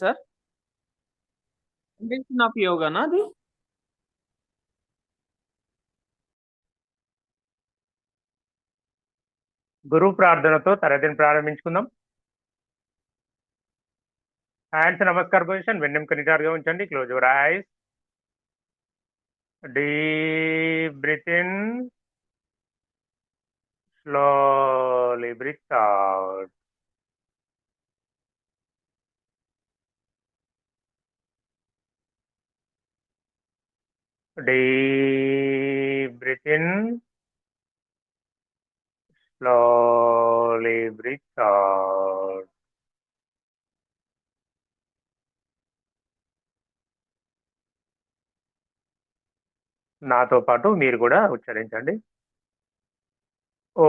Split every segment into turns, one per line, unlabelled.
Sir? Condition of యోగానా అది?
గురు ప్రార్థనతో తరగతిని ప్రారంభించుకుందాం. హ్యాండ్స్ నమస్కార పొజిషన్ వెన్నెంక నిటారుగా ఉంచండి. Close your eyes deep breath in slowly breath out deep breath ఇన్ slowly breathe out. నాతో పాటు మీరు కూడా ఉచ్చరించండి ఓ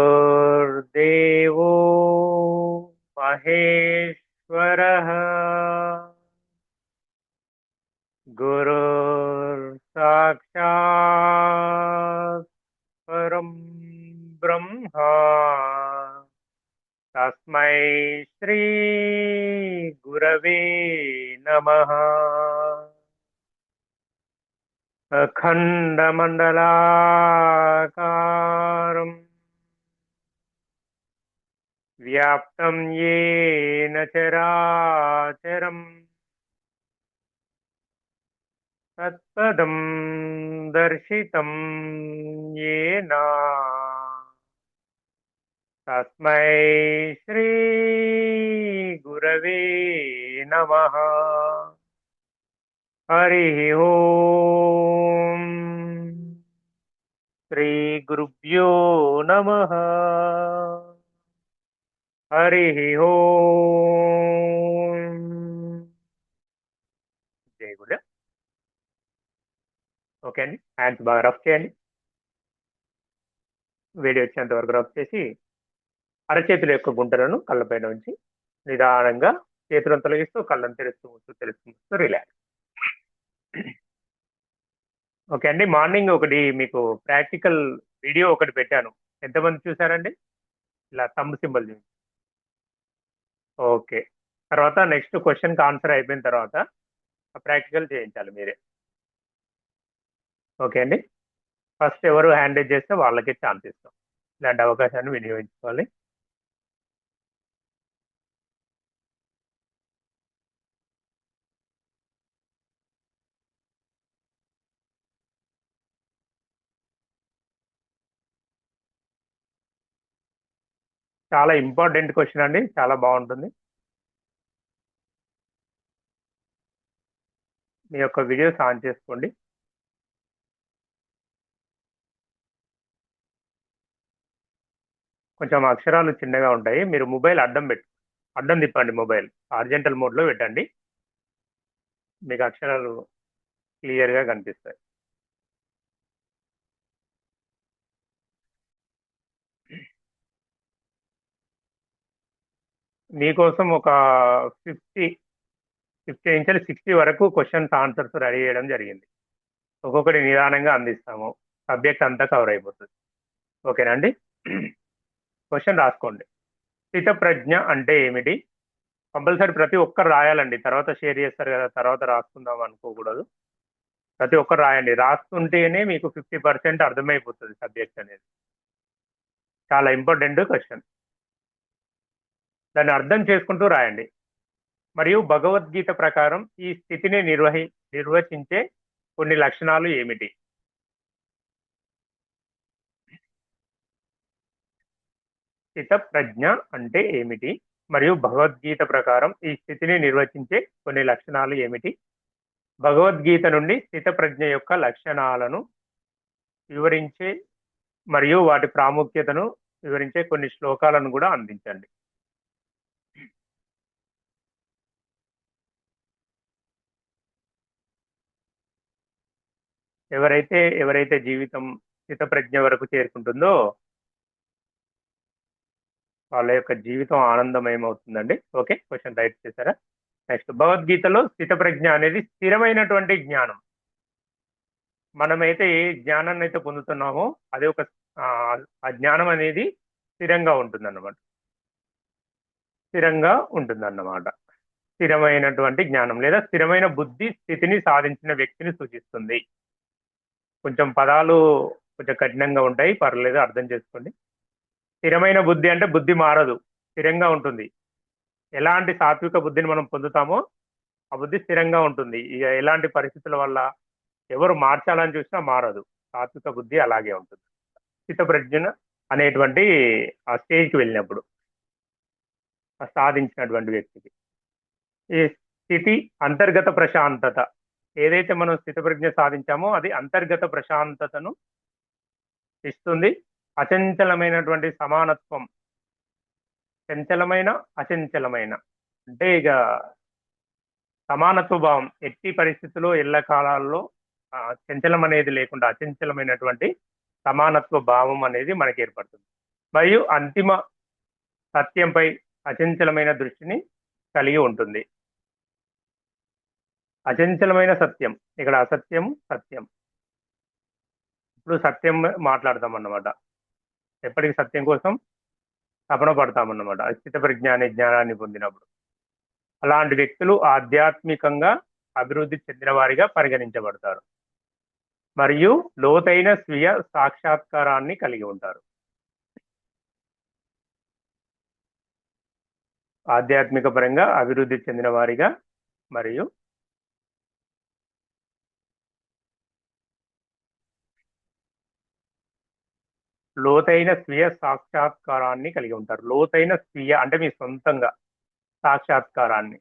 अखण्डमण्डलाकारम् व्याप्तं येन चराचरम्। तत्पदं दर्शितं येन। तस्मै श्रीगुरवे नमः। हरिः ॐ श्रीगुरुभ्यो नमः हरिः ॐ జై గురు ఓకే అండి హ్యాండ్స్ బాగా రఫ్ చేయండి వేడి వచ్చేంత వరకు రఫ్ చేసి అరచేతుల యొక్క గుంటలను కళ్ళపైన ఉంచి నిదానంగా చేతులను తొలగిస్తూ కళ్ళను తెరుస్తూ ముస్తూ తెరుస్తూ ముస్తూ రిలాక్స్ ఓకే అండి. మార్నింగ్ ఒకటి మీకు ప్రాక్టికల్ వీడియో ఒకటి పెట్టాను. ఎంతమంది చూసారండి? ఇలా తమ్ సింబల్ చూసి. ఓకే. తర్వాత నెక్స్ట్ క్వశ్చన్కి ఆన్సర్ అయిపోయిన తర్వాత ప్రాక్టికల్ చేయించాలి మీరే. ఓకే అండి. ఫస్ట్ ఎవరు హ్యాండిల్ చేస్తే వాళ్ళకి ఛాన్స్ ఇస్తాం. ఇలాంటి అవకాశాన్ని వినియోగించుకోవాలి. చాలా ఇంపార్టెంట్ క్వశ్చన్ అండి. చాలా బాగుంటుంది. మీ యొక్క వీడియోస్ ఆన్ చేసుకోండి. కొంచెం అక్షరాలు చిన్నగా ఉంటాయి. మీరు మొబైల్ అడ్డం పెట్టు అడ్డం తిప్పండి మొబైల్ ఆర్జెంటల్ మోడ్లో పెట్టండి. మీకు అక్షరాలు క్లియర్గా కనిపిస్తాయి. మీకోసం ఒక ఫిఫ్టీ ఫిఫ్టీ నుంచి సిక్స్టీ వరకు క్వశ్చన్స్ ఆన్సర్స్ రెడీ చేయడం జరిగింది. ఒక్కొక్కటి నిదానంగా అందిస్తాము. సబ్జెక్ట్ అంతా కవర్ అయిపోతుంది. ఓకేనండి క్వశ్చన్ రాసుకోండి. స్థితప్రజ్ఞ అంటే ఏమిటి? కంపల్సరీ ప్రతి ఒక్కరు రాయాలండి. తర్వాత షేర్ చేస్తారు కదా తర్వాత రాసుకుందాం అనుకోకూడదు. ప్రతి ఒక్కరు రాయండి. రాస్తుంటేనే మీకు ఫిఫ్టీ పర్సెంట్ అర్థమైపోతుంది సబ్జెక్ట్ అనేది. చాలా ఇంపార్టెంట్ క్వశ్చన్. దాన్ని అర్థం చేసుకుంటూ రాయండి. మరియు భగవద్గీత ప్రకారం ఈ స్థితిని నిర్వహి నిర్వచించే కొన్ని లక్షణాలు ఏమిటి? స్థిత ప్రజ్ఞ అంటే ఏమిటి? మరియు భగవద్గీత ప్రకారం ఈ స్థితిని నిర్వచించే కొన్ని లక్షణాలు ఏమిటి? భగవద్గీత నుండి స్థితప్రజ్ఞ యొక్క లక్షణాలను వివరించే మరియు వాటి ప్రాముఖ్యతను వివరించే కొన్ని శ్లోకాలను కూడా అందించండి. ఎవరైతే ఎవరైతే జీవితం స్థితప్రజ్ఞ వరకు చేరుకుంటుందో వాళ్ళ యొక్క జీవితం ఆనందమయమవుతుందండి. ఓకే క్వశ్చన్ రైట్ చేశారా? నెక్స్ట్ భగవద్గీతలో స్థితప్రజ్ఞ అనేది స్థిరమైనటువంటి జ్ఞానం. మనమైతే ఏ జ్ఞానాన్ని అయితే పొందుతున్నామో అది ఒక ఆ, ఆ జ్ఞానం అనేది స్థిరంగా ఉంటుందన్నమాట. స్థిరంగా ఉంటుందన్నమాట. స్థిరమైనటువంటి జ్ఞానం లేదా స్థిరమైన బుద్ధి స్థితిని సాధించిన వ్యక్తిని సూచిస్తుంది. కొంచెం పదాలు కొంచెం కఠినంగా ఉంటాయి పర్లేదు అర్థం చేసుకోండి. స్థిరమైన బుద్ధి అంటే బుద్ధి మారదు స్థిరంగా ఉంటుంది. ఎలాంటి సాత్విక బుద్ధిని మనం పొందుతామో ఆ బుద్ధి స్థిరంగా ఉంటుంది. ఇక ఎలాంటి పరిస్థితుల వల్ల ఎవరు మార్చాలని చూసినా మారదు. సాత్విక బుద్ధి అలాగే ఉంటుంది. స్థితప్రజ్ఞ అనేటువంటి ఆ స్టేజ్కి వెళ్ళినప్పుడు సాధించినటువంటి వ్యక్తికి. ఈ స్థితి అంతర్గత ప్రశాంతత ఏదైతే మనం స్థితప్రజ్ఞ సాధించామో అది అంతర్గత ప్రశాంతతను ఇస్తుంది. అచంచలమైనటువంటి సమానత్వం. చంచలమైన అచంచలమైన. అంటే ఇక సమానత్వ భావం ఎట్టి పరిస్థితుల్లో ఎల్ల కాలాల్లో చంచలం అనేది లేకుండా అచంచలమైనటువంటి సమానత్వ భావం అనేది మనకి ఏర్పడుతుంది మరియు అంతిమ సత్యంపై అచంచలమైన దృష్టిని కలిగి ఉంటుంది. అచంచలమైన సత్యం. ఇక్కడ అసత్యం సత్యం. ఇప్పుడు సత్యం మాట్లాడతాం అన్నమాట ఎప్పటికీ సత్యం కోసం తపన పడతామన్నమాట. స్థిత ప్రజ్ఞాని జ్ఞానాన్ని పొందినప్పుడు. అలాంటి వ్యక్తులు ఆధ్యాత్మికంగా అభివృద్ధి చెందిన వారిగా పరిగణించబడతారు. మరియు లోతైన స్వీయ సాక్షాత్కారాన్ని కలిగి ఉంటారు. ఆధ్యాత్మిక పరంగా అభివృద్ధి చెందిన వారిగా మరియు లోతైన స్వీయ సాక్షాత్కారాన్ని కలిగి ఉంటారు. లోతైన స్వీయ అంటే మీ సొంతంగా సాక్షాత్కారాన్ని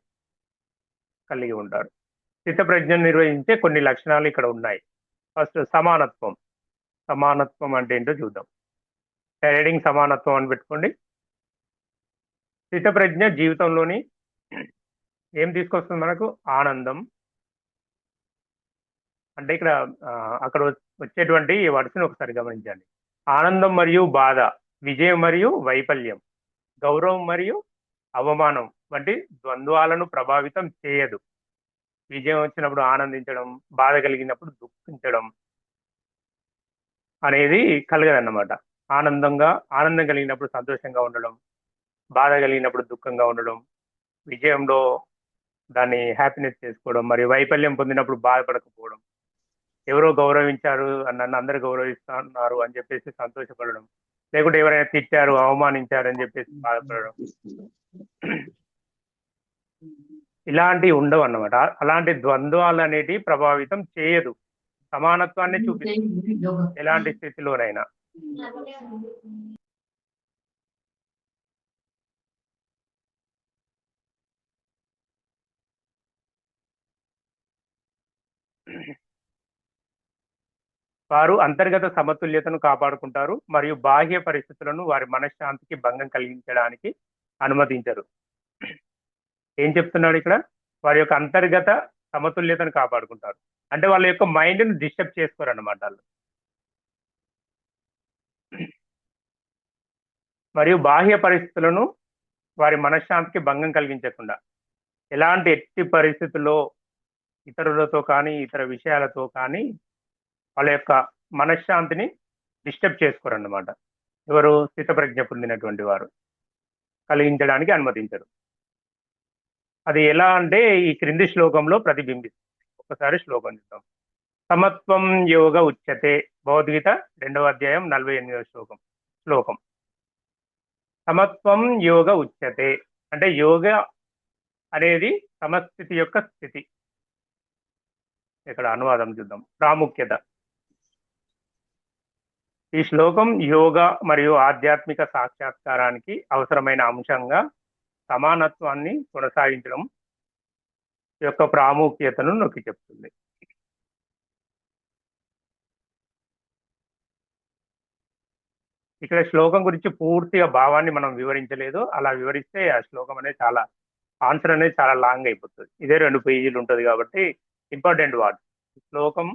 కలిగి ఉంటారు. స్థితప్రజ్ఞను నిర్వహించే కొన్ని లక్షణాలు ఇక్కడ ఉన్నాయి. ఫస్ట్ సమానత్వం. సమానత్వం అంటే ఏంటో చూద్దాం. హెడింగ్ సమానత్వం అని పెట్టుకోండి. స్థితప్రజ్ఞ జీవితంలోని ఏం తీసుకొస్తుంది మనకు? ఆనందం. అంటే ఇక్కడ అక్కడ వచ్చేటువంటి వర్డ్స్ని ఒకసారి గమనించండి. ఆనందం మరియు బాధ విజయం మరియు వైఫల్యం గౌరవం మరియు అవమానం వంటి ద్వంద్వాలను ప్రభావితం చేయదు. విజయం వచ్చినప్పుడు ఆనందించడం బాధ కలిగినప్పుడు దుఃఖించడం అనేది కలగదన్నమాట. ఆనందంగా ఆనందం కలిగినప్పుడు సంతోషంగా ఉండడం బాధ కలిగినప్పుడు దుఃఖంగా ఉండడం విజయంలో దాన్ని హ్యాపీనెస్ చేసుకోవడం మరియు వైఫల్యం పొందినప్పుడు బాధపడకపోవడం ఎవరో గౌరవించారు నన్ను అందరు గౌరవిస్తున్నారు అని చెప్పేసి సంతోషపడడం. లేకుంటే ఎవరైనా తిట్టారు అవమానించారు అని చెప్పేసి బాధపడడం. ఇలాంటివి ఉండవు అన్నమాట. అలాంటి ద్వంద్వాలు అనేటి ప్రభావితం చేయదు. సమానత్వాన్ని చూపిస్తుంది. ఎలాంటి స్థితిలోనైనా. వారు అంతర్గత సమతుల్యతను కాపాడుకుంటారు మరియు బాహ్య పరిస్థితులను వారి మనశ్శాంతికి భంగం కలిగించడానికి అనుమతించరు. ఏం చెప్తున్నాడు ఇక్కడ? వారి యొక్క అంతర్గత సమతుల్యతను కాపాడుకుంటారు. అంటే వాళ్ళ యొక్క మైండ్ని డిస్టర్బ్ చేసుకోరు అన్నమాట వాళ్ళు. మరియు బాహ్య పరిస్థితులను వారి మనశ్శాంతికి భంగం కలిగించకుండా ఎలాంటి ఎట్టి పరిస్థితుల్లో ఇతరులతో కానీ ఇతర విషయాలతో కానీ వాళ్ళ యొక్క మనశ్శాంతిని డిస్టర్బ్ చేసుకోరన్నమాట. ఎవరు స్థితప్రజ్ఞ పొందినటువంటి వారు కలిగించడానికి అనుమతించరు. అది ఎలా అంటే ఈ క్రింది శ్లోకంలో ప్రతిబింబిస్తుంది. ఒకసారి శ్లోకం చూద్దాం. సమత్వం యోగ ఉచ్యతే భగవద్గీత రెండవ అధ్యాయం నలభై ఎనిమిదవ శ్లోకం. శ్లోకం. సమత్వం యోగ ఉచ్యతే అంటే యోగ అనేది సమస్థితి యొక్క స్థితి. ఇక్కడ అనువాదం చూద్దాం. ప్రాముఖ్యత. ఈ శ్లోకం యోగ మరియు ఆధ్యాత్మిక సాక్షాత్కారానికి అవసరమైన అంశంగా సమానత్వాన్ని కొనసాగించడం యొక్క ప్రాముఖ్యతను నొక్కి చెప్తుంది. ఇక్కడ శ్లోకం గురించి పూర్తిగా భావాన్ని మనం వివరించలేదు. అలా వివరిస్తే ఆ శ్లోకం అనేది చాలా ఆన్సర్ అనేది చాలా లాంగ్ అయిపోతుంది. ఇదే రెండు పేజీలు ఉంటుంది కాబట్టి ఇంపార్టెంట్ వార్డ్. శ్లోకం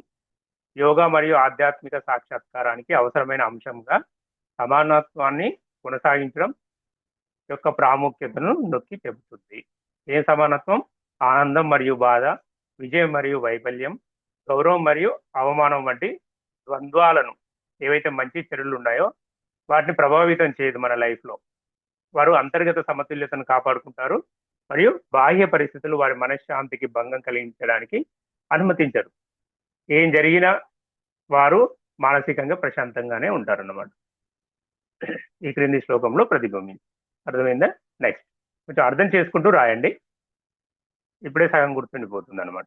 యోగా మరియు ఆధ్యాత్మిక సాక్షాత్కారానికి అవసరమైన అంశంగా సమానత్వాన్ని కొనసాగించడం యొక్క ప్రాముఖ్యతను నొక్కి చెబుతుంది. ఏ సమానత్వం? ఆనందం మరియు బాధ విజయం మరియు వైఫల్యం గౌరవం మరియు అవమానం వంటి ద్వంద్వాలను ఏవైతే మంచి చెడులు ఉన్నాయో వాటిని ప్రభావితం చేయదు మన లైఫ్లో. వారు అంతర్గత సమతుల్యతను కాపాడుకుంటారు మరియు బాహ్య పరిస్థితులు వారి మనశ్శాంతికి భంగం కలిగించడానికి అనుమతించరు. ఏం జరిగినా వారు మానసికంగా ప్రశాంతంగానే ఉంటారన్నమాట. ఈ క్రింది శ్లోకంలో ప్రతిబింబించి అర్థమైందా? నెక్స్ట్ కొంచెం అర్థం చేసుకుంటూ రాయండి. ఇప్పుడే సగం గుర్తుండిపోతుంది అనమాట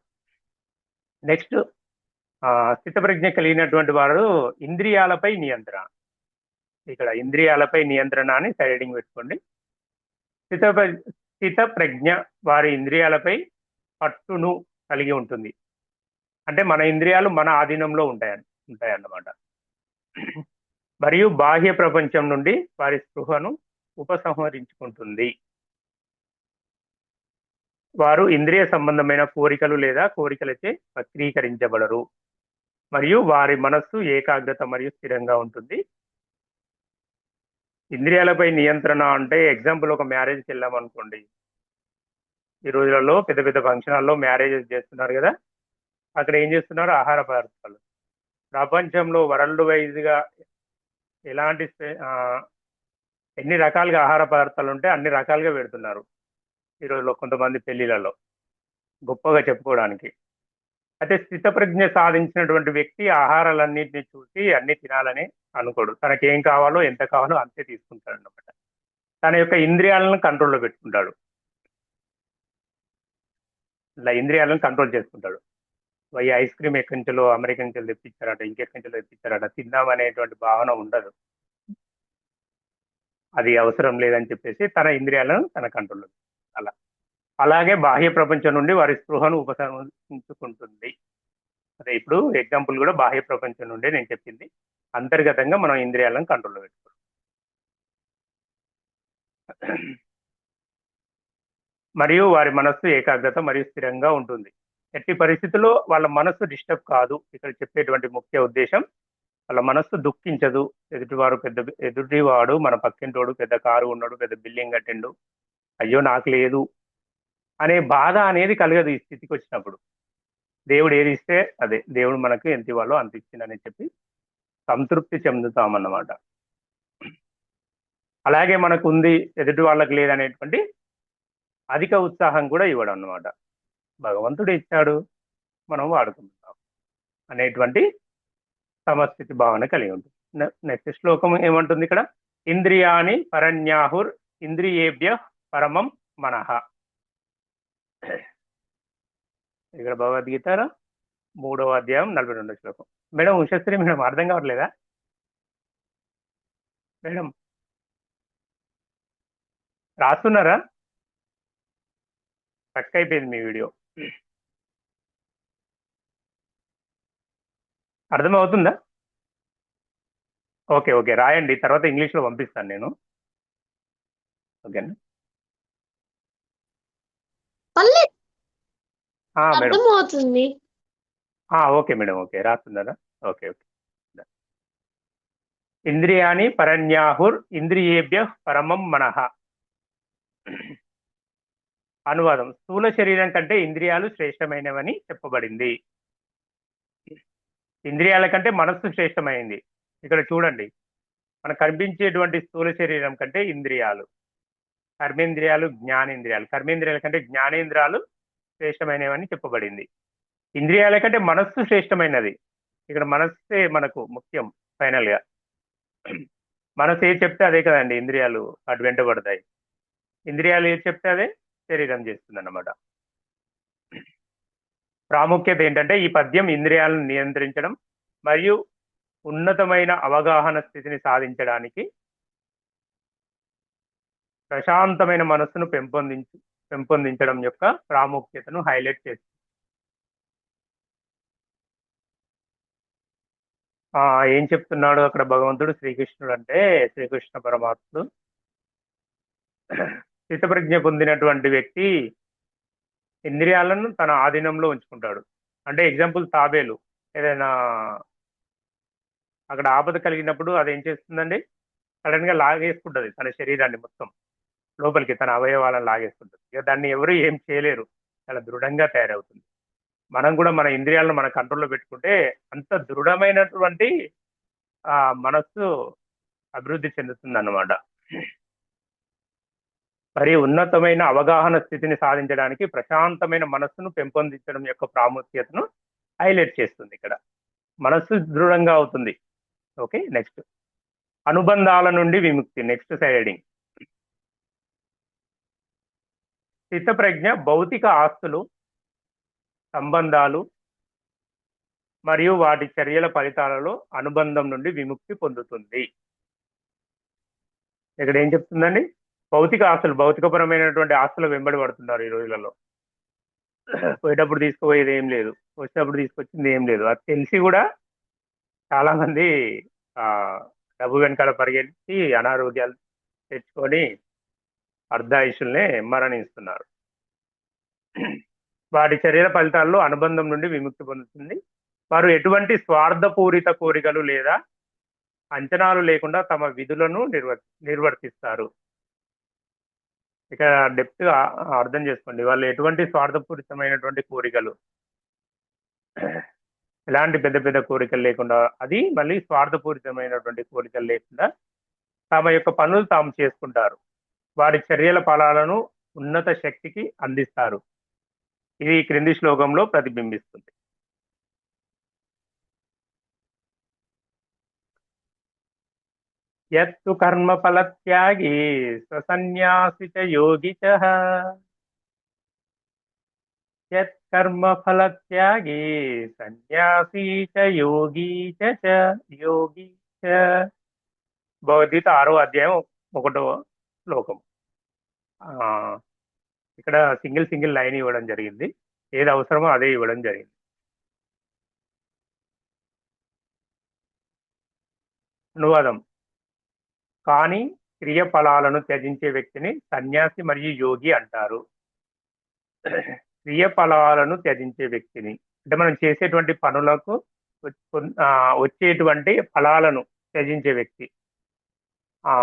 నెక్స్ట్ స్థితప్రజ్ఞ కలిగినటువంటి వారు ఇంద్రియాలపై నియంత్రణ. ఇక్కడ ఇంద్రియాలపై నియంత్రణ అని సైడింగ్ పెట్టుకోండి. స్థిత స్థితప్రజ్ఞ వారి ఇంద్రియాలపై పట్టును కలిగి ఉంటుంది. అంటే మన ఇంద్రియాలు మన ఆధీనంలో ఉంటాయి ఉంటాయన్నమాట. మరియు బాహ్య ప్రపంచం నుండి వారి స్పృహను ఉపసంహరించుకుంటుంది. వారు ఇంద్రియ సంబంధమైన కోరికలు లేదా కోరికలచే వక్రీకరించబడరు. మరియు వారి మనస్సు ఏకాగ్రత మరియు స్థిరంగా ఉంటుంది. ఇంద్రియాలపై నియంత్రణ అంటే ఎగ్జాంపుల్ ఒక మ్యారేజ్కి వెళ్ళామనుకోండి. ఈ రోజులలో పెద్ద పెద్ద ఫంక్షనాల్లో మ్యారేజెస్ చేస్తున్నారు కదా. అక్కడ ఏం చేస్తున్నారు? ఆహార పదార్థాలు. ప్రపంచంలో వరల్డ్ వైజ్గా ఎలాంటి ఎన్ని రకాలుగా ఆహార పదార్థాలు ఉంటే అన్ని రకాలుగా పెడుతున్నారు ఈ రోజులో కొంతమంది పెళ్ళిలలో గొప్పగా చెప్పుకోవడానికి. అయితే స్థితప్రజ్ఞ సాధించినటువంటి వ్యక్తి ఆహారాలన్నింటినీ చూసి అన్ని తినాలని అనుకోడు. తనకి ఏం కావాలో ఎంత కావాలో అంతే తీసుకుంటాడు అనమాట తన యొక్క ఇంద్రియాలను కంట్రోల్లో పెట్టుకుంటాడు. ఇలా ఇంద్రియాలను కంట్రోల్ చేసుకుంటాడు. ఈ ఐస్ క్రీమ్ ఎక్కడి నుంచో అమెరికా నుంచి తెప్పించారట ఇంకెక్కడి నుంచో తెప్పించారట తిందాం అనేటువంటి భావన ఉండదు. అది అవసరం లేదని చెప్పేసి తన ఇంద్రియాలను తన కంట్రోల్లో అలా. అలాగే బాహ్య ప్రపంచం నుండి వారి స్పృహను ఉపసంహరించుకుంటుంది. అదే ఇప్పుడు ఎగ్జాంపుల్ కూడా బాహ్య ప్రపంచం నుండి నేను చెప్పింది. అంతర్గతంగా మనం ఇంద్రియాలను కంట్రోల్లో పెట్టుకోవాలి. మరియు వారి మనస్సు ఏకాగ్రత మరియు స్థిరంగా ఉంటుంది. ఎట్టి పరిస్థితుల్లో వాళ్ళ మనస్సు డిస్టర్బ్ కాదు. ఇక్కడ చెప్పేటువంటి ముఖ్య ఉద్దేశం వాళ్ళ మనస్సు దుఃఖించదు. ఎదుటివారు పెద్ద ఎదుటివాడు మన పక్కింటోడు పెద్ద కారు ఉన్నాడు పెద్ద బిల్డింగ్ కట్టిండు అయ్యో నాకు లేదు అనే బాధ అనేది కలగదు ఈ స్థితికి వచ్చినప్పుడు. దేవుడు ఏది ఇస్తే అదే దేవుడు మనకు ఎంత ఇవ్వాలో అంత ఇచ్చిందని చెప్పి సంతృప్తి చెందుతామన్నమాట. అలాగే మనకు ఉంది ఎదుటి వాళ్ళకి లేదనేటువంటి అధిక ఉత్సాహం కూడా ఇవ్వడం అన్నమాట భగవంతుడు ఇచ్చాడు మనం వాడుకుంటున్నాం అనేటువంటి సమస్థితి భావన కలిగి ఉంటుంది. నెక్స్ట్ శ్లోకం ఏమంటుంది ఇక్కడ? ఇంద్రియాని పరణ్యాహుర్ ఇంద్రియేభ్య పరమం మనహ ఇక్కడ భగవద్గీత మూడవ అధ్యాయం నలభై రెండో శ్లోకం. మేడం ఉషశ్రీ మేడం అర్థం కావట్లేదా? మేడం. రాస్తున్నారా? కట్ అయిపోయింది మీ వీడియో. అర్థమవుతుందా? Okay okay. రాయండి. తర్వాత ఇంగ్లీష్లో పంపిస్తాను నేను. ఓకేనా?
అర్థమవుతుంది.
Okay madam okay. రాస్తున్నారా okay okay. ఇంద్రియాని పరన్యాహుర్ ఇంద్రియేభ్య పరమం మనః. అనువాదం. స్థూల శరీరం కంటే ఇంద్రియాలు శ్రేష్టమైనవని చెప్పబడింది. ఇంద్రియాల కంటే మనస్సు శ్రేష్టమైంది. ఇక్కడ చూడండి. మనకు కనిపించేటువంటి స్థూల శరీరం కంటే ఇంద్రియాలు. కర్మేంద్రియాలు జ్ఞానేంద్రియాలు. కర్మేంద్రియాల కంటే జ్ఞానేంద్రియాలు శ్రేష్టమైనవని చెప్పబడింది. ఇంద్రియాల కంటే మనస్సు శ్రేష్టమైనది. ఇక్కడ మనస్సే మనకు ముఖ్యం ఫైనల్గా. మనసు ఏది చెప్తే అదే కదండి ఇంద్రియాలు అటు వెంటబడతాయి ఇంద్రియాలు ఏది చెప్తే అదే? శరీరం చేస్తుంది అన్నమాట ప్రాముఖ్యత ఏంటంటే ఈ పద్యం ఇంద్రియాలను నియంత్రించడం మరియు ఉన్నతమైన అవగాహన స్థితిని సాధించడానికి ప్రశాంతమైన మనస్సును పెంపొందించు పెంపొందించడం యొక్క ప్రాముఖ్యతను హైలైట్ చేస్తుంది. ఆ, ఏం చెప్తున్నాడు అక్కడ భగవంతుడు శ్రీకృష్ణుడు అంటే శ్రీకృష్ణ పరమాత్ముడు? చిత్తప్రజ్ఞ పొందినటువంటి వ్యక్తి ఇంద్రియాలను తన ఆధీనంలో ఉంచుకుంటాడు. అంటే ఎగ్జాంపుల్ తాబేలు. ఏదైనా అక్కడ ఆపద కలిగినప్పుడు అది ఏం చేస్తుందండి? సడన్గా లాగేసుకుంటది తన శరీరాన్ని మొత్తం. లోపలికి తన అవయవాలను లాగేసుకుంటుంది. ఇక దాన్ని ఎవరు ఏం చేయలేరు. చాలా దృఢంగా తయారవుతుంది. మనం కూడా మన ఇంద్రియాలను మన కంట్రోల్లో పెట్టుకుంటే అంత దృఢమైనటువంటి ఆ మనస్సు అభివృద్ధి చెందుతుంది అన్నమాట మరి ఉన్నతమైన అవగాహన స్థితిని సాధించడానికి ప్రశాంతమైన మనస్సును పెంపొందించడం యొక్క ప్రాముఖ్యతను హైలైట్ చేస్తుంది ఇక్కడ. మనస్సు దృఢంగా అవుతుంది. Okay next. అనుబంధాల నుండి విముక్తి నెక్స్ట్ సైడింగ్. స్థితప్రజ్ఞ భౌతిక ఆస్తులు సంబంధాలు మరియు వాటి చర్యల ఫలితాలలో అనుబంధం నుండి విముక్తి పొందుతుంది. ఇక్కడ ఏం చెప్తుందండి? భౌతిక ఆస్తులు భౌతికపరమైనటువంటి ఆస్తులు వెంబడి పడుతున్నారు ఈ రోజులలో. పోయేటప్పుడు తీసుకుపోయేది ఏం లేదు. వచ్చినప్పుడు తీసుకొచ్చింది ఏం లేదు. అది తెలిసి కూడా చాలా మంది ఆ డబ్బు వెనకాల పరిగెత్తి అనారోగ్యాలు తెచ్చుకొని అర్ధాయుషుల్నే మరణిస్తున్నారు. వాటి చర్యల ఫలితాల్లో అనుబంధం నుండి విముక్తి పొందుతుంది. వారు ఎటువంటి స్వార్థపూరిత కోరికలు లేదా అంచనాలు లేకుండా తమ విధులను నిర్వ నిర్వర్తిస్తారు. ఇక డెప్త్ అర్థం చేసుకోండి. వాళ్ళు ఎటువంటి స్వార్థపూరితమైనటువంటి కోరికలు ఎలాంటి పెద్ద పెద్ద కోరికలు లేకుండా అది మళ్ళీ స్వార్థపూరితమైనటువంటి కోరికలు లేకుండా తమ యొక్క పనులు తాము చేసుకుంటారు. వారి చర్యల ఫలాలను ఉన్నత శక్తికి అందిస్తారు. ఇది క్రింది శ్లోకంలో ప్రతిబింబిస్తుంది. యత్తు కర్మఫలత్యాగి స్వసన్యాసి చ యోగి చ యత్ కర్మఫలత్యాగి సన్యాసి చ యోగి చ చ యోగి చ భగవద్గీత ఆరో అధ్యాయం ఒకటో శ్లోకం. ఆ, ఇక్కడ సింగిల్ సింగిల్ లైన్ ఇవ్వడం జరిగింది. ఏది అవసరమో అదే ఇవ్వడం జరిగింది. అనువాదం. కానీ క్రియ ఫలాలను త్యజించే వ్యక్తిని సన్యాసి మరియు యోగి అంటారు. క్రియ ఫలాలను త్యజించే వ్యక్తిని అంటే మనం చేసేటువంటి పనులకు వచ్చేటువంటి ఫలాలను త్యజించే వ్యక్తి. ఆ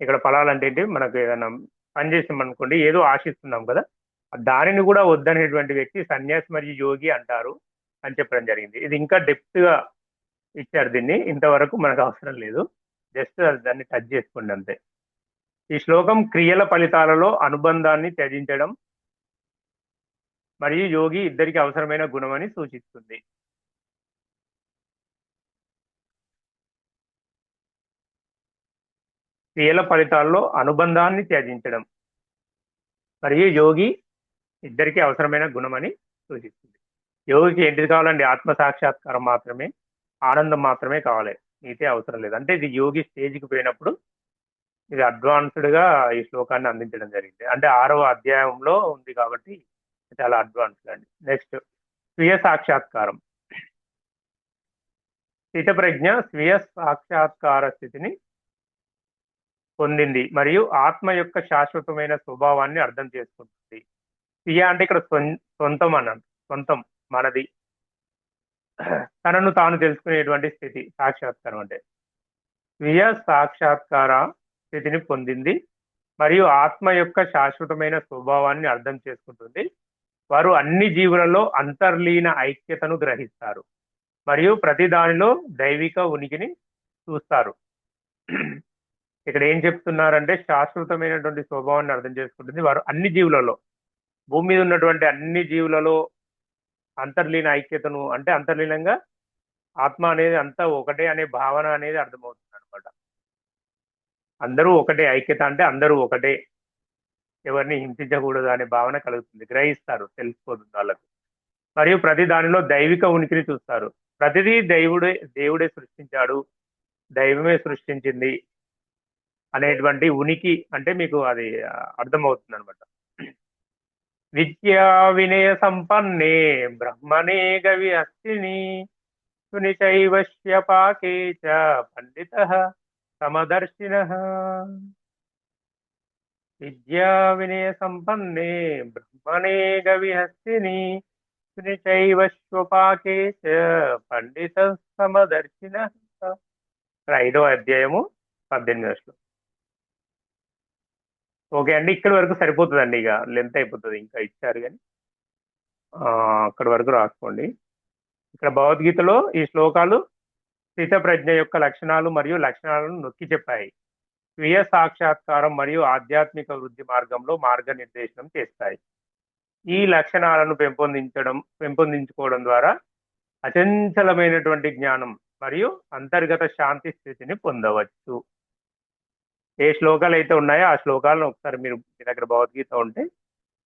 ఇక్కడ ఫలాలు అంటే ఏంటి? మనకు ఏదైనా పని చేసాం అనుకోండి ఏదో ఆశిస్తున్నాం కదా దానిని కూడా వద్దనేటువంటి వ్యక్తి సన్యాసి మరియు యోగి అంటారు అని చెప్పడం జరిగింది. ఇది ఇంకా డెప్త్గా ఇచ్చారు దీన్ని. ఇంతవరకు మనకు అవసరం లేదు. జస్ట్ దాన్ని టచ్ చేసుకోండి అంతే. ఈ శ్లోకం క్రియల ఫలితాలలో అనుబంధాన్ని త్యజించడం మరియు యోగి ఇద్దరికి అవసరమైన గుణమని సూచిస్తుంది. క్రియల ఫలితాల్లో అనుబంధాన్ని త్యజించడం మరియు యోగి ఇద్దరికి అవసరమైన గుణమని సూచిస్తుంది. యోగికి ఏంటిది కావాలండి? ఆత్మ సాక్షాత్కారం మాత్రమే. ఆనందం మాత్రమే కావాలి. మిగతా అవసరం లేదు. అంటే ఇది యోగి స్టేజ్కి పోయినప్పుడు ఇది అడ్వాన్స్డ్గా ఈ శ్లోకాన్ని అందించడం జరిగింది. అంటే ఆరవ అధ్యాయంలో ఉంది కాబట్టి చాలా అడ్వాన్స్డ్ అండి. నెక్స్ట్ స్వీయ సాక్షాత్కారం. స్థితప్రజ్ఞ స్వీయ సాక్షాత్కార స్థితిని పొందింది మరియు ఆత్మ యొక్క శాశ్వతమైన స్వభావాన్ని అర్థం చేసుకుంటుంది. స్వీయ అంటే ఇక్కడ సొంతం అన్నాను. సొంతం మనది. తనను తాను తెలుసుకునేటువంటి స్థితి సాక్షాత్కారం అంటే. స్వీయ సాక్షాత్కార స్థితిని పొందింది మరియు ఆత్మ యొక్క శాశ్వతమైన స్వభావాన్ని అర్థం చేసుకుంటుంది. వారు అన్ని జీవులలో అంతర్లీన ఐక్యతను గ్రహిస్తారు మరియు ప్రతి దానిలో దైవిక ఉనికిని చూస్తారు. ఇక్కడ ఏం చెప్తున్నారంటే శాశ్వతమైనటువంటి స్వభావాన్ని అర్థం చేసుకుంటుంది. వారు అన్ని జీవులలో భూమి మీద ఉన్నటువంటి అన్ని జీవులలో అంతర్లీన ఐక్యతను అంటే అంతర్లీనంగా ఆత్మ అనేది అంతా ఒకటే అనే భావన అనేది అర్థమవుతుంది అనమాట అందరూ ఒకటే ఐక్యత అంటే అందరూ ఒకటే. ఎవరిని హింసించకూడదు అనే భావన కలుగుతుంది గ్రహిస్తారు తెలిసిపోతుంది వాళ్ళకు. మరియు ప్రతి దానిలో దైవిక ఉనికిని చూస్తారు. ప్రతిదీ దైవుడే దేవుడే సృష్టించాడు దైవమే సృష్టించింది అనేటువంటి ఉనికి అంటే మీకు అది అర్థమవుతుంది అనమాట విద్యా వినయ సంపన్నే బ్రహ్మణే గవి అస్తిని సునిచైవశ్య పాకే చ పండిత సమదర్శిన విద్యా వినయ సంపన్నే బ్రహ్మణే గవి హస్తిని సునిచైవశ్వపాకే చ పండిత సమదర్శిన ఐదో అధ్యాయము పద్దెనిమిది శ్లోకం. ఓకే. అండి ఇక్కడ వరకు సరిపోతుందండి ఇక. లెంత్ అయిపోతుంది ఇంకా ఇచ్చారు కానీ. అక్కడ వరకు రాసుకోండి. ఇక్కడ భగవద్గీతలో ఈ శ్లోకాలు స్థిత ప్రజ్ఞ యొక్క లక్షణాలు మరియు లక్షణాలను నొక్కి చెప్పాయి. స్వీయ సాక్షాత్కారం మరియు ఆధ్యాత్మిక వృద్ధి మార్గంలో మార్గనిర్దేశనం చేస్తాయి. ఈ లక్షణాలను పెంపొందించడం పెంపొందించుకోవడం ద్వారా అచంచలమైనటువంటి జ్ఞానం మరియు అంతర్గత శాంతి స్థితిని పొందవచ్చు. ఏ శ్లోకాలు అయితే ఉన్నాయో ఆ శ్లోకాలను ఒకసారి మీరు మీ దగ్గర భగవద్గీత ఉంటే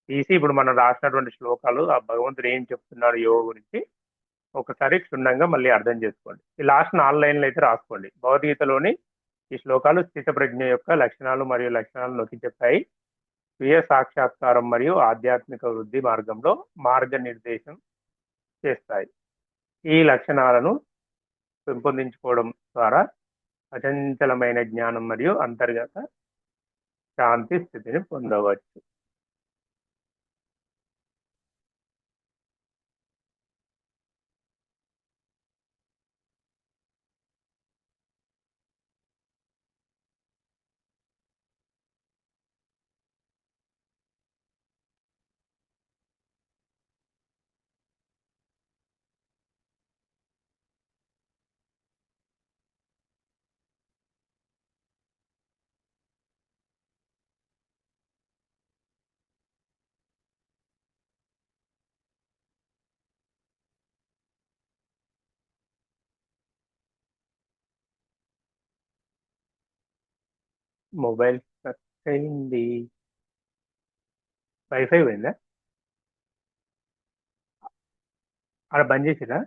తీసి ఇప్పుడు మనం రాసినటువంటి శ్లోకాలు ఆ భగవంతుడు ఏం చెప్తున్నాడు యోగ గురించి ఒకసారి క్షుణ్ణంగా మళ్ళీ అర్థం చేసుకోండి. ఈ లాస్ట్ నాలుగు లైన్లు అయితే రాసుకోండి. భగవద్గీతలోని ఈ శ్లోకాలు స్థిత ప్రజ్ఞ యొక్క లక్షణాలు మరియు లక్షణాలు నొక్కి చెప్పాయి. స్వీయ సాక్షాత్కారం మరియు ఆధ్యాత్మిక వృద్ధి మార్గంలో మార్గనిర్దేశం చేస్తాయి. ఈ లక్షణాలను పెంపొందించుకోవడం ద్వారా అచంచలమైన జ్ఞానం మరియు అంతర్గత శాంతి స్థితిని పొందవచ్చు. మొబైల్ స్ట్రక్ అయింది వైఫై పోయిందా? అక్కడ బంద్ చేసిరా